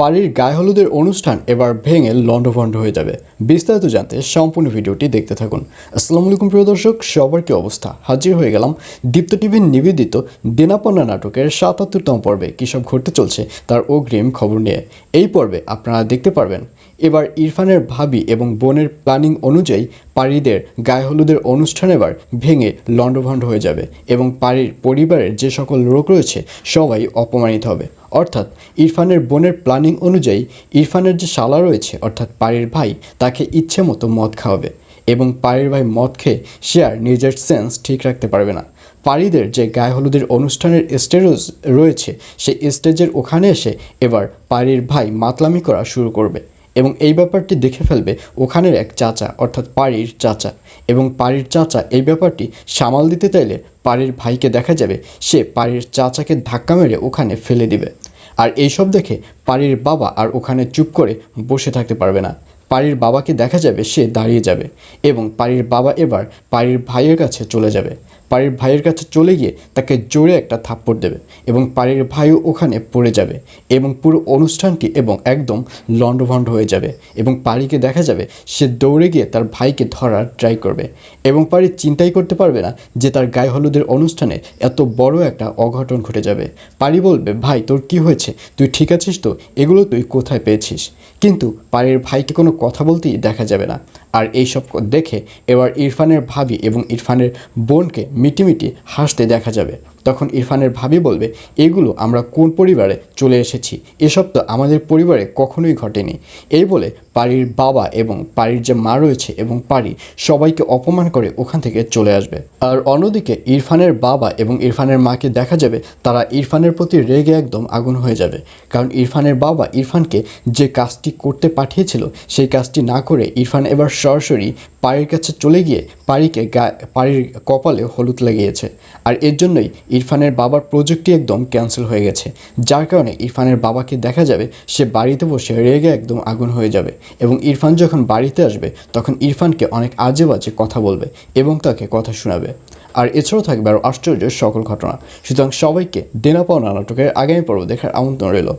পারির গায়ে হলুদের অনুষ্ঠান এবার ভেঙে লণ্ডভণ্ড হয়ে যাবে। বিস্তারিত জানতে সম্পূর্ণ ভিডিওটি দেখতে থাকুন। আসসালামু আলাইকুম, প্রিয় দর্শক, সবার কি অবস্থা? হাজির হয়ে গেলাম দীপ্ত টিভির নিবেদিত দেনাপন্না নাটকের সাতাত্তরতম পর্বে। কী সব ঘটতে চলছে তার অগ্রিম খবর নিয়ে। এই পর্বে আপনারা দেখতে পারবেন, এবার ইরফানের ভাবি এবং বোনের প্ল্যানিং অনুযায়ী পারিদের গায়ে হলুদের অনুষ্ঠান এবার ভেঙে লণ্ডভণ্ড হয়ে যাবে এবং পারির পরিবারের যে সকল লোক রয়েছে, সবাই অপমানিত হবে। অর্থাৎ ইরফানের বোনের প্ল্যানিং অনুযায়ী ইরফানের যে শালা রয়েছে, অর্থাৎ পাড়ির ভাই, তাকে ইচ্ছে মতো মদ খাওয়াবে এবং পাড়ির ভাই মদ খেয়ে সে আর নিজের সেন্স ঠিক রাখতে পারবে না। পারিদের যে গায়ে হলুদের অনুষ্ঠানের স্টেজ রয়েছে, সেই স্টেজের ওখানে এসে এবার পাড়ির ভাই মাতলামি করা শুরু করবে। এবং এই ব্যাপারটি দেখে ফেলবে ওখানের এক চাচা, অর্থাৎ পাড়ির চাচা। এবং পাড়ির চাচা এই ব্যাপারটি সামাল দিতে চাইলে পাড়ির ভাইকে দেখা যাবে, সে পাড়ির চাচাকে ধাক্কা মেরে ওখানে ফেলে দিবে। আর এইসব দেখে পাড়ির বাবা আর ওখানে চুপ করে বসে থাকতে পারবে না। পাড়ির বাবাকে দেখা যাবে, সে দাঁড়িয়ে যাবে এবং পাড়ির বাবা এবার পাড়ির ভাইয়ের কাছে চলে যাবে। পাড়ির ভাইয়ের কাছে চলে গিয়ে তাকে জোরে একটা থাপ্পড় দেবে এবং পাড়ির ভাইও ওখানে পড়ে যাবে এবং পুরো অনুষ্ঠানটি এবং একদম লণ্ডভণ্ড হয়ে যাবে এবং পাড়িকে দেখা যাবে সে দৌড়ে গিয়ে তার ভাইকে ধরার ট্রাই করবে এবং পাড়ি চিন্তাই করতে পারবে না যে তার গায়ে হলুদের অনুষ্ঠানে এত বড় একটা অঘটন ঘটে যাবে। পাড়ি বলবে, ভাই, তোর কি হয়েছে? তুই ঠিক আছিস তো? এগুলো তুই কোথায় পেয়েছিস? কিন্তু পাড়ির ভাইকে কোনো কথা বলতেই দেখা যাবে না। আর এইসব দেখে এবার ইরফানের ভাবি এবং ইরফানের বোনকে মিটিমিটি হাসতে দেখা যাবে। তখন ইরফানের ভাবি বলবে, এগুলো আমরা কোন পরিবারে চলে এসেছি? এসব তো আমাদের পরিবারে কখনোই ঘটেনি। এই বলে পাড়ির বাবা এবং পাড়ির যে মা রয়েছে এবং পাড়ি সবাইকে অপমান করে ওখান থেকে চলে আসবে। আর অন্যদিকে ইরফানের বাবা এবং ইরফানের মাকে দেখা যাবে, তারা ইরফানের প্রতি রেগে একদম আগুন হয়ে যাবে। কারণ ইরফানের বাবা ইরফানকে যে কাজটি করতে পাঠিয়েছিল, সেই কাজটি না করে ইরফান এবার সরাসরি পাড়ির কাছে চলে গিয়ে পাড়িকে পাড়ির কপালে হলুদ লাগিয়েছে আর এর জন্যই ইরফানের বাবার প্রজেক্টটি একদম ক্যান্সেল হয়ে গেছে। যার কারণে ইরফানের বাবাকে দেখা যাবে সে বাড়িতে বসে রেগে একদম আগুন হয়ে যাবে এবং ইরফান যখন বাড়িতে আসবে, তখন ইরফানকে অনেক আজে বাজে কথা বলবে এবং তাকে কথা শোনাবে। আর এছাড়াও থাকবে আরও আশ্চর্য সকল ঘটনা। সুতরাং সবাইকে দেনা পাওনা নাটকের আগামী পর্ব দেখার আমন্ত্রণ রইল।